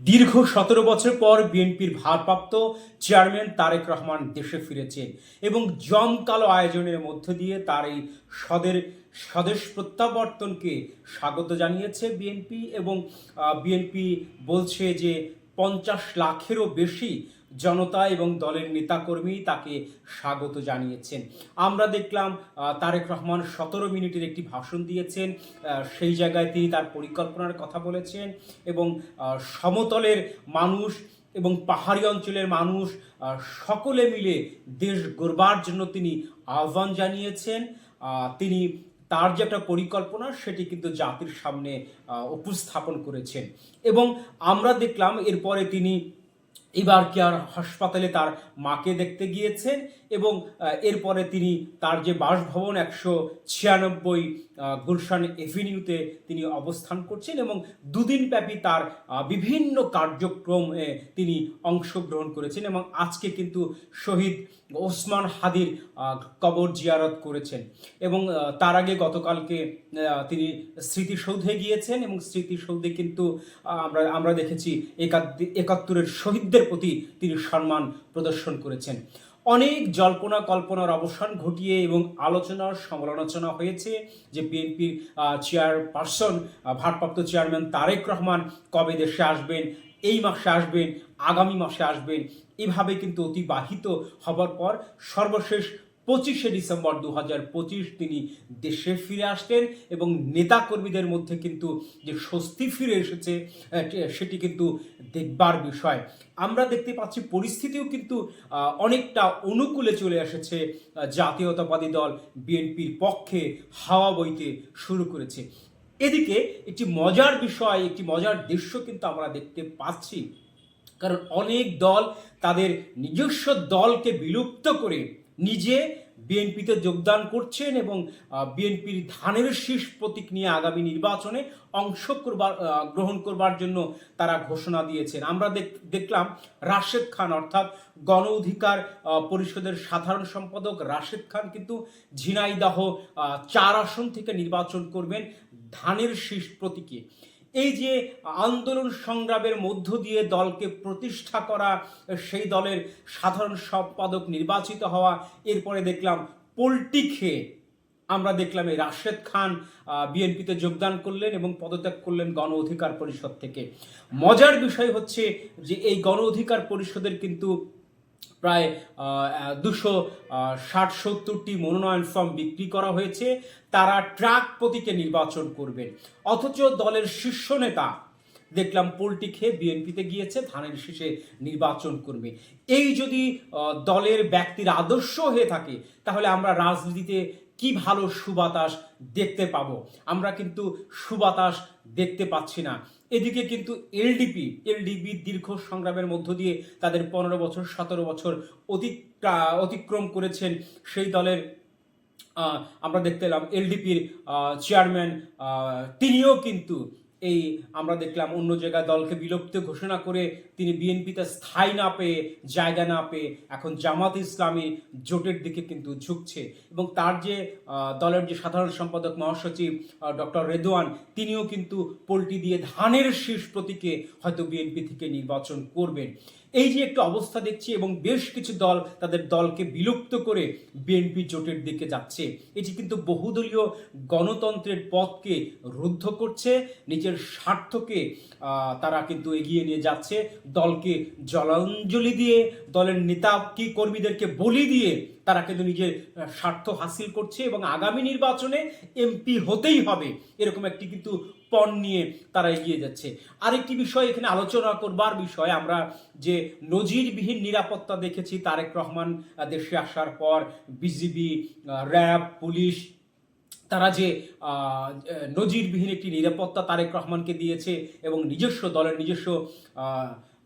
দীর্ঘ সতেরো বছর পর বিএনপির ভারপ্রাপ্ত চেয়ারম্যান তারেক রহমান দেশে ফিরেছেন এবং জমকালো আয়োজনের মধ্য দিয়ে তার এই সদের স্বদেশ প্রত্যাবর্তনকে স্বাগত জানিয়েছে বিএনপি এবং বিএনপি বলছে যে পঞ্চাশ লাখেরও বেশি জনতা এবং দলের নেতাকর্মী তাকে স্বাগত জানিয়েছেন। আমরা দেখলাম তারেক রহমান সতেরো মিনিটের একটি ভাষণ দিয়েছেন সেই জায়গায় তিনি তার পরিকল্পনার কথা বলেছেন এবং সমতলের মানুষ এবং পাহাড়ি অঞ্চলের মানুষ সকলে মিলে দেশ গড়বার জন্য তিনি আহ্বান জানিয়েছেন। তিনি তার যে একটা পরিকল্পনা সেটি কিন্তু জাতির সামনে উপস্থাপন করেছেন। এবং আমরা দেখলাম, এরপরে তিনি এবার কেয়ার হাসপাতালে তার মাকে দেখতে গিয়েছেন এবং এরপরে তিনি তার যে বাসভবন একশো ছিয়ানব্বই গুলশান এভিনিউতে তিনি অবস্থান করছেন এবং দুদিন ব্যাপী তার বিভিন্ন কার্যক্রমে তিনি অংশগ্রহণ করেছেন এবং আজকে কিন্তু শহীদ ওসমান হাদির কবর জিয়ারত করেছেন এবং তার আগে গতকালকে তিনি স্মৃতিসৌধে গিয়েছেন এবং স্মৃতিসৌধে কিন্তু আমরা আমরা দেখেছি একাত্তি- একাত্তরের শহীদদের প্রতি তিনি সম্মান প্রদর্শন করেছেন। অনেক জল্পনা কল্পনার অবসান ঘটিয়ে এবং আলোচনার সমালোচনা হয়েছে যে বিএনপির চেয়ারপারসন ভারপ্রাপ্ত চেয়ারম্যান তারেক রহমান কবে দেশে আসবেন, এই মাসে আসবেন, আগামী মাসে আসবেন, এভাবে কিন্তু অতিবাহিত হবার পর সর্বশেষ পঁচিশে ডিসেম্বর দু তিনি দেশে ফিরে আসলেন এবং নেতাকর্মীদের মধ্যে কিন্তু যে স্বস্তি ফিরে এসেছে সেটি কিন্তু দেখবার বিষয়। আমরা দেখতে পাচ্ছি পরিস্থিতিও কিন্তু অনেকটা অনুকূলে চলে এসেছে। জাতীয়তাবাদী দল বিএনপির পক্ষে হাওয়া বইতে শুরু করেছে। এদিকে একটি মজার বিষয়, একটি মজার দৃশ্য কিন্তু আমরা দেখতে পাচ্ছি। কারণ অনেক দল তাদের নিজস্ব দলকে বিলুপ্ত করে নিজে বিএনপিতে যোগদান করছেন এবং বিএনপির ধানের শীষ প্রতীক নিয়ে আগামী নির্বাচনে অংশ করবার গ্রহণ করবার জন্য তারা ঘোষণা দিয়েছেন। আমরা দেখ- দেখলাম রাশেদ খান অর্থাৎ গণ অধিকার পরিষদের সাধারণ সম্পাদক রাশেদ খান কিন্তু ঝিনাইদাহ চার আসন থেকে নির্বাচন করবেন ধানের শীষ প্রতীকে। এই যে আন্দোলন সংগ্রামের মধ্য দিয়ে দলকে প্রতিষ্ঠা করা, সেই দলের সাধারণ সম্পাদক নির্বাচিত হওয়া, এরপরে দেখলাম পোল্টি খেয়ে আমরা দেখলাম এই রাশেদ খান বিএনপিতে যোগদান করলেন এবং পদত্যাগ করলেন গণ অধিকার পরিষদ থেকে। মজার বিষয় হচ্ছে যে এই গণ অধিকার পরিষদের কিন্তু প্রায় দুশো ষাট, সত্তরটি মনোনয়ন ফর্ম বিক্রি করা হয়েছে। তারা ট্রাক প্রতীকে নির্বাচন করবেন। অথচ দলের শীর্ষ নেতা, দেখলাম পোলটি খেয়ে বিএনপিতে গিয়েছে, ধানের শীষে নির্বাচন করবে। এই যদি দলের ব্যক্তির আদর্শ হয়ে থাকে, তাহলে আমরা রাজনীতিতে কি ভালো সুবাতাস দেখতে পাবো? আমরা কিন্তু সুবাতাস দেখতে পাচ্ছি না। এদিকে কিন্তু এলডিপি এলডিপি দীর্ঘ সংগ্রামের মধ্য দিয়ে তাদের পনেরো বছর, সতেরো বছর অতিক্রা- অতিক্রম করেছেন সেই দলের আমরা দেখতে এলাম এলডিপির চেয়ারম্যান তিনিও কিন্তু এই আমরা দেখলাম অন্য জায়গায় দলকে বিলুপ্ত ঘোষণা করে তিনি বিএনপিতে স্থায়ী না পেয়ে, জায়গা না পেয়ে এখন জামাত ইসলামী জোটের দিকে কিন্তু ঝুঁকছে। এবং তার যে দলের যে সাধারণ সম্পাদক, মহাসচিব ডক্টর রেদোয়ান, তিনিও কিন্তু পোলটি দিয়ে ধানের শীর্ষ প্রতীকে হয়তো বিএনপি থেকে নির্বাচন করবেন। এই যে একটা অবস্থা দেখছি এবং বেশ কিছু দল তাদের দলকে বিলুপ্ত করে বিএনপি জোটের দিকে যাচ্ছে। এটি কিন্তু বহুদলীয় গণতন্ত্রের পথকে রুদ্ধ করছে, নিজের স্বার্থকে তারা কিন্তু এগিয়ে নিয়ে যাচ্ছে। দলকে জলাঞ্জলি দিয়ে, দলের নেতা কি কর্মীদেরকে বলি দিয়ে তারা কিন্তু নিজের স্বার্থ হাসিল করছে এবং আগামী নির্বাচনে এমপি হতেই হবে, এরকম একটি কিন্তু পণ নিয়ে তারা এগিয়ে যাচ্ছে। আরেকটি বিষয় এখানে আলোচনা করবার বিষয়, আমরা যে নজিরবিহীন নিরাপত্তা দেখেছি, তারেক রহমান দেশে আসার পর বিজিবি র্যাব, পুলিশ, তারা যে নজিরবিহীন একটি নিরাপত্তা তারেক রহমানকে দিয়েছে এবং নিজস্ব দলের নিজস্ব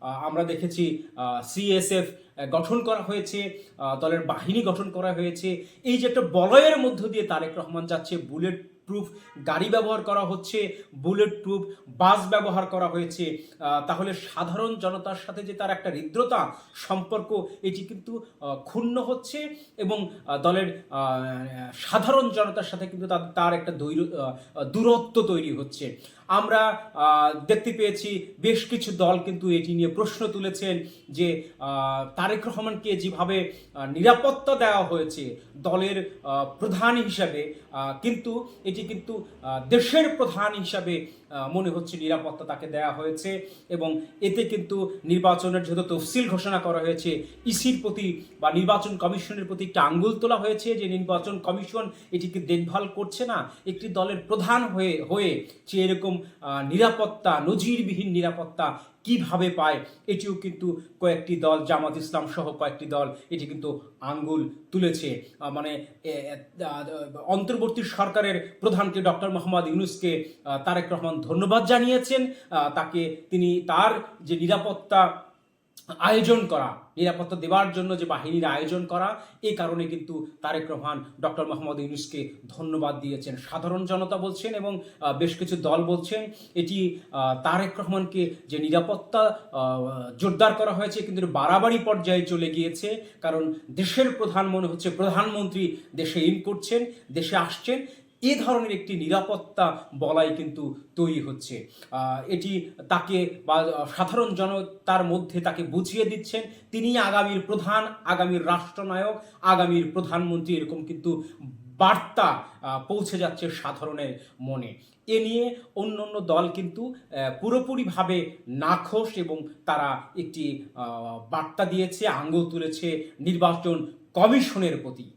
আমরা দেখেছি সিএসএফ গঠন করা হয়েছে দলের বাহিনী গঠন করা হয়েছে। এই যে একটা বলয়ের মধ্য দিয়ে তারেক রহমান যাচ্ছে বুলেট প্রুফ গাড়ি ব্যবহার করা হচ্ছে বুলেট প্রুফ বাস ব্যবহার করা হয়েছে তাহলে সাধারণ জনতার সাথে যে তার একটা হৃদ্রতা সম্পর্ক, এটি কিন্তু ক্ষুণ্ণ হচ্ছে এবং দলের সাধারণ জনতার সাথে কিন্তু তার- একটা দৈর- দূরত্ব তৈরি হচ্ছে। আমরা দেখতে পেয়েছি বেশ কিছু দল কিন্তু এটি নিয়ে প্রশ্ন তুলেছেন যে তারেক রহমানকে যেভাবে নিরাপত্তা দেওয়া হয়েছে দলের প্রধান হিসাবে কিন্তু এটি কিন্তু দেশের প্রধান হিসাবে মনে হচ্ছে নিরাপত্তা তাকে দেওয়া হয়েছে এবং এতে কিন্তু নির্বাচনের যেহেতু তফসিল ঘোষণা করা হয়েছে, ইসির প্রতি বা নির্বাচন কমিশনের প্রতি একটা আঙ্গুল তোলা হয়েছে যে, নির্বাচন কমিশন এটিকে দেখভাল করছে না, একটি দলের প্রধান হয়ে হয়ে যে এরকম নিরাপত্তা, নজিরবিহীন নিরাপত্তা কীভাবে পায়, এটিও কিন্তু কয়েকটি দল, জামাত ইসলাম সহ কয়েকটি দল এটি কিন্তু আঙ্গুল তুলেছে। মানে অন্তর্বর্তী সরকারের প্রধানকে ডক্টর মোহাম্মদ ইউনুসকে তারেক রহমান ধন্যবাদ জানিয়েছেন। তাকে তিনি তার যে নিরাপত্তা আয়োজন করা, নিরাপত্তা দেওয়ার জন্য যে বাহিনীর আয়োজন করা এই কারণে কিন্তু তারেক রহমান, ডক্টর মোহাম্মদ ইউনুসকে ধন্যবাদ দিয়েছেন। সাধারণ জনতা বলছেন এবং বেশ কিছু দল বলছেন, এটি তারেক রহমানকে যে নিরাপত্তা জোরদার করা হয়েছে, কিন্তু বাড়াবাড়ি পর্যায়ে চলে গিয়েছে। কারণ দেশের প্রধান মনে হচ্ছে, প্রধানমন্ত্রী দেশে ইন করছেন, দেশে আসছেন। এ ধরনের একটি নিরাপত্তা বলাই কিন্তু তৈরি হচ্ছে। এটি তাকে বা সাধারণ জনতার মধ্যে তাকে বুঝিয়ে দিচ্ছেন। তিনি আগামীর প্রধান, আগামীর রাষ্ট্রনায়ক, আগামীর প্রধানমন্ত্রী এরকম কিন্তু বার্তা পৌঁছে যাচ্ছে সাধারণের মনে। এ নিয়ে অন্য অন্য দল কিন্তু পুরোপুরিভাবে নাখোশ এবং তারা একটি বার্তা দিয়েছে, আঙ্গুল তুলেছে নির্বাচন কমিশনের প্রতি।